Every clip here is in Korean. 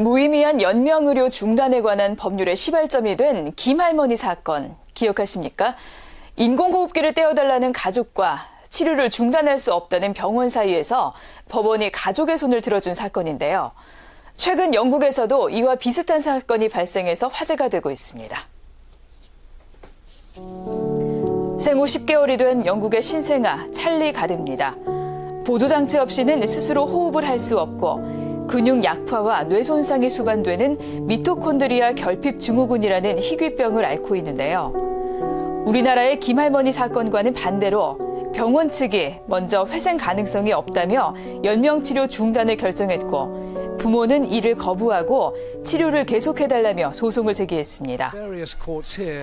무의미한 연명 의료 중단에 관한 법률의 시발점이 된 김할머니 사건 기억하십니까? 인공호흡기를 떼어달라는 가족과 치료를 중단할 수 없다는 병원 사이에서 법원이 가족의 손을 들어준 사건인데요. 최근 영국에서도 이와 비슷한 사건이 발생해서 화제가 되고 있습니다. 생후 10개월이 된 영국의 신생아 찰리 가드입니다. 보조장치 없이는 스스로 호흡을 할 수 없고 근육 약화와 뇌 손상이 수반되는 미토콘드리아 결핍 증후군이라는 희귀병을 앓고 있는데요. 우리나라의 김할머니 사건과는 반대로 병원 측이 먼저 회생 가능성이 없다며 연명 치료 중단을 결정했고 부모는 이를 거부하고 치료를 계속해달라며 소송을 제기했습니다.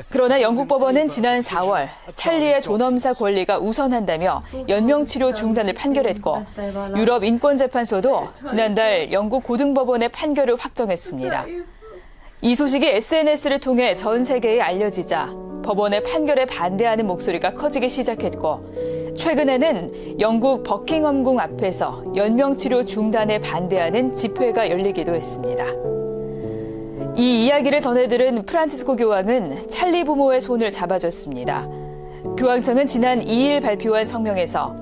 그러나 영국 법원은 지난 4월 찰리의 존엄사 권리가 우선한다며 연명치료 중단을 판결했고 유럽 인권재판소도 지난달 영국 고등법원의 판결을 확정했습니다. 이 소식이 SNS를 통해 전 세계에 알려지자 법원의 판결에 반대하는 목소리가 커지기 시작했고 최근에는 영국 버킹엄궁 앞에서 연명치료 중단에 반대하는 집회가 열리기도 했습니다. 이 이야기를 전해들은 프란치스코 교황은 찰리 부모의 손을 잡아줬습니다. 교황청은 지난 2일 발표한 성명에서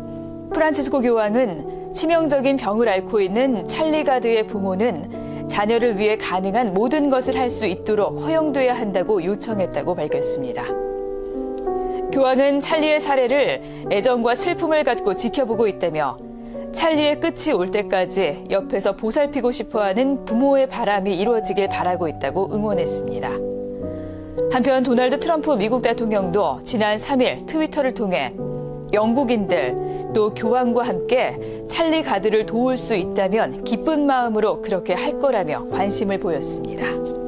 프란치스코 교황은 치명적인 병을 앓고 있는 찰리 가드의 부모는 자녀를 위해 가능한 모든 것을 할 수 있도록 허용돼야 한다고 요청했다고 밝혔습니다. 교황은 찰리의 사례를 애정과 슬픔을 갖고 지켜보고 있다며 찰리의 끝이 올 때까지 옆에서 보살피고 싶어 하는 부모의 바람이 이루어지길 바라고 있다고 응원했습니다. 한편 도널드 트럼프 미국 대통령도 지난 3일 트위터를 통해 영국인들 또 교황과 함께 찰리 가드를 도울 수 있다면 기쁜 마음으로 그렇게 할 거라며 관심을 보였습니다.